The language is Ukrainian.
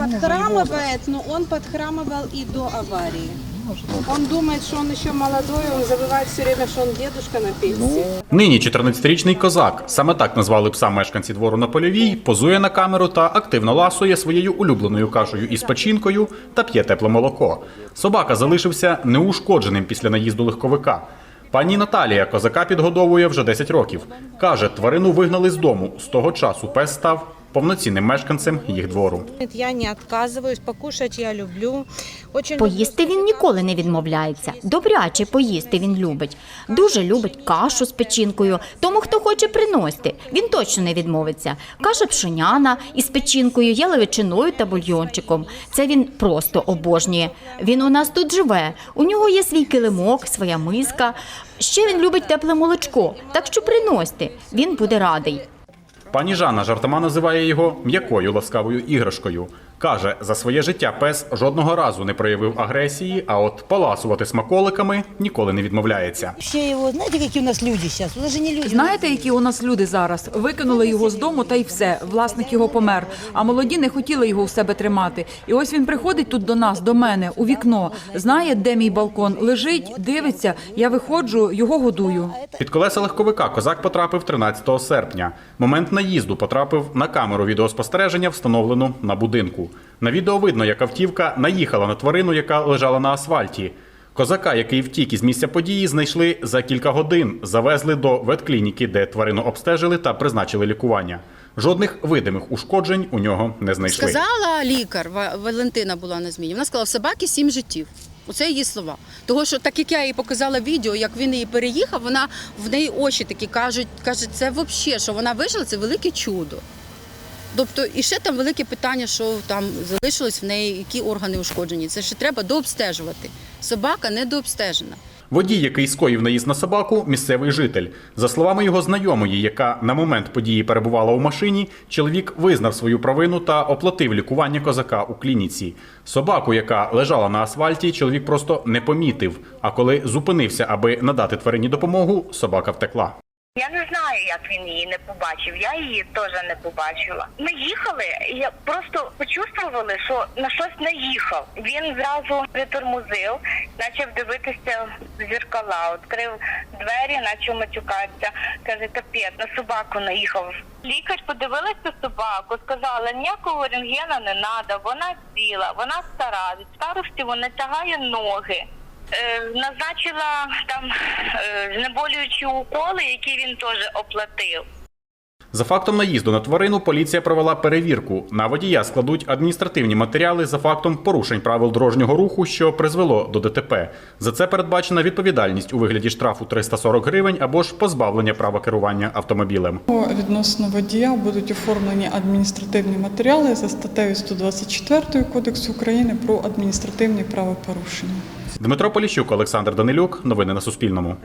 подхрамывает, но он подхрамывал и до аварии. Он думает, что он еще молодой, он забывает все время, что он дедушка на пенсии. Нині 14-річний козак, саме так назвали пса мешканці двору на польовій, позує на камеру та активно ласує своєю улюбленою кашею із печінкою та п'є тепле молоко. Собака залишився неушкодженим після наїзду легковика. Пані Наталія козака підгодовує вже 10 років. Каже, тварину вигнали з дому. З того часу пес став повноцінним мешканцем їх двору. Я не отказываюсь, покушать я люблю. Очень Поїсти він ніколи не відмовляється. Добряче поїсти він любить. Дуже любить кашу з печінкою. Тому хто хоче приносити, він точно не відмовиться. Каша пшеняна із печінкою, яловичиною та бульйончиком. Це він просто обожнює. Він у нас тут живе. У нього є свій килимок, своя миска. Ще він любить тепле молочко. Так що приносьте, він буде радий. Пані Жанна жартома називає його м'якою ласкавою іграшкою. Каже, за своє життя пес жодного разу не проявив агресії, а от поласувати смаколиками ніколи не відмовляється. Вообще его, знаете, какие у нас люди сейчас? У нас не люди. Знаєте, які у нас люди зараз? Викинули його з дому та й все. Власник його помер. А молоді не хотіли його у себе тримати. І ось він приходить тут до нас, до мене, у вікно. Знає, де мій балкон? Лежить, дивиться. Я виходжу, його годую. Під колеса легковика козак потрапив 13 серпня. Момент наїзду потрапив на камеру відеоспостереження, встановлену на будинку. На відео видно, як автівка наїхала на тварину, яка лежала на асфальті. Козака, який втік із місця події, знайшли за кілька годин, завезли до ветклініки, де тварину обстежили та призначили лікування. Жодних видимих ушкоджень у нього не знайшли. Сказала лікар Ва- Валентина була на зміні. Вона сказала, собаки сім життів. Оце її слова. Того, що так як я їй показала відео, як він її переїхав, вона в неї очі такі кажуть, каже, це взагалі, що вона вижила, це велике чудо. Тобто, і ще там велике питання, що там залишилось в неї, які органи ушкоджені. Це ще треба дообстежувати. Собака недообстежена. Водій, який скоїв наїзд на собаку, місцевий житель. За словами його знайомої, яка на момент події перебувала у машині, чоловік визнав свою провину та оплатив лікування козака у клініці. Собаку, яка лежала на асфальті, чоловік просто не помітив. А коли зупинився, аби надати тварині допомогу, собака втекла. Я не знаю, як він її не побачив. Я її теж не побачила. Ми їхали, і я просто почувствували, що на щось наїхав. Він зразу притормозив, почав дивитися в зеркала, відкрив двері, почав матюкатися. Каже, капець, на собаку наїхав. Лікар подивилася собаку, сказала, ніякого рентгена не треба, вона ціла, вона стара, від старості вона тягає ноги. Е, назначила там знеболюючі уколи, які він теж оплатив. За фактом наїзду на тварину поліція провела перевірку. На водія складуть адміністративні матеріали за фактом порушень правил дорожнього руху, що призвело до ДТП. За це передбачена відповідальність у вигляді штрафу 340 гривень або ж позбавлення права керування автомобілем. Відносно водія будуть оформлені адміністративні матеріали за статтею 124 Кодексу України про адміністративні правопорушення. Дмитро Поліщук, Олександр Данилюк. Новини на Суспільному.